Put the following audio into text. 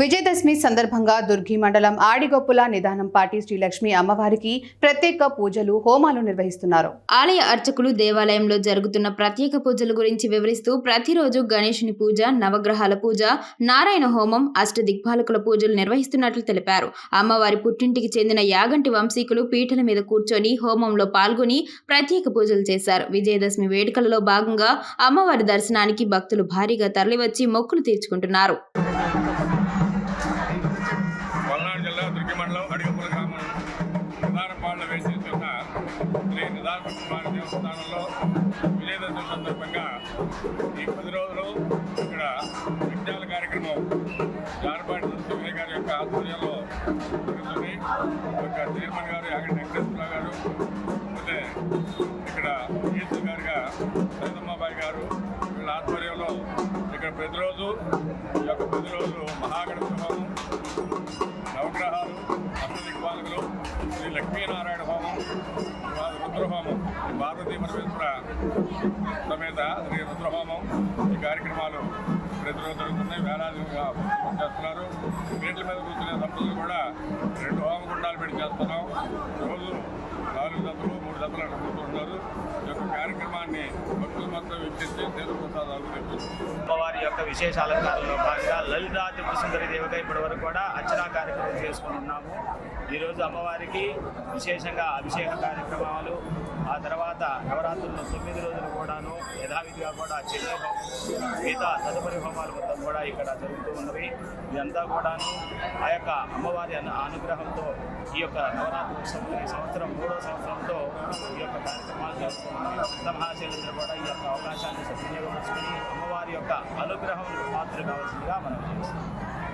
విజయదశమి సందర్భంగా దుర్గి మండలం ఆడిగొప్పుల నిదానం పాటి శ్రీలక్ష్మి అమ్మవారికి ప్రత్యేక పూజలు హోమాలు నిర్వహిస్తున్నారు. ఆలయ అర్చకులు దేవాలయంలో జరుగుతున్న ప్రత్యేక పూజల గురించి వివరిస్తూ ప్రతిరోజు గణేశుని పూజ నవగ్రహాల పూజ నారాయణ హోమం అష్టదిగ్పాలకుల పూజలు నిర్వహిస్తున్నట్లు తెలిపారు. అమ్మవారి పుట్టింటికి చెందిన యాగంటి వంశీకులు పీఠల మీద కూర్చొని హోమంలో పాల్గొని ప్రత్యేక పూజలు చేశారు. విజయదశమి వేడుకలలో భాగంగా అమ్మవారి దర్శనానికి భక్తులు భారీగా తరలివచ్చి మొక్కులు తీర్చుకుంటున్నారు. మండలం అడిగపుల గ్రామం నిదారపాళ్ళ నిదానపాడులో వేసేస్తున్న శ్రీ నిదాన కుమారి దేవస్థానంలో విజయదశమి సందర్భంగా ఈ పది రోజులు ఇక్కడ విజ్ఞాన కార్యక్రమం జానపాటి నరసింహయ్య గారి యొక్క ఆధ్వర్యంలో జరుగుతుంది. ఒక చైర్మన్ గారు యాగంటి వెంకటేశ్వర గారు అయితే ఇక్కడ ఈసు గారుగా సరితమ్మాబాయి గారు వీళ్ళ ఆధ్వర్యంలో ఇక్కడ ప్రతిరోజు ఈ యొక్క ప్రతిరోజు మహాగణపతి హోమం లక్ష్మీనారాయణ హోమం వా- రుద్రహోమం శ్రీ పార్వతీ పరమేశ్వర సమేత శ్రీ రుద్రహోమం. ఈ కార్యక్రమాలు ప్రతిరోజు జరుగుతున్నాయి వేలాదిగా చేస్తున్నారు. వీటి మీద కూర్చునే దంపతులు కూడా రెండు హోమగుండాలు పెట్టి చేస్తున్నాం. రోజు నాలుగు దత్తలు మూడు దత్తలు అనుకుంటున్నారు ఈ యొక్క కార్యక్రమాన్ని భక్తులు మొత్తం వీక్షించి తెలుగు ప్రసాదాలు యొక్క విశేష అలంకారంలో భాగంగా లలితా సుందరి దేవిగా ఇప్పటి వరకు కూడా అర్చనా కార్యక్రమం చేసుకుని ఉన్నాము. ఈరోజు అమ్మవారికి విశేషంగా అభిషేక కార్యక్రమాలు ఆ తర్వాత నవరాత్రుల్లో తొమ్మిది రోజులు కూడాను యథావిధిగా కూడా చెన్నై హోమం మిగతా తదుపరి హోమాలు మొత్తం కూడా ఇక్కడ జరుగుతూ ఉన్నవి. ఇదంతా కూడాను ఆ యొక్క అమ్మవారి అనుగ్రహంతో ఈ యొక్క నవరాత్రి ఉత్సవం ఈ సంవత్సరం మూడో సంవత్సరంతో ఈ యొక్క కార్యక్రమాలు జరుగుతున్నాయి భక్త మహాశైలందరూ కూడా ఈ యొక్క అవకాశాన్ని సద్వినియోగం చేసుకుని యొక్క అనుగ్రహం పాత్ర కావాల్సిందిగా మనం చేస్తాం.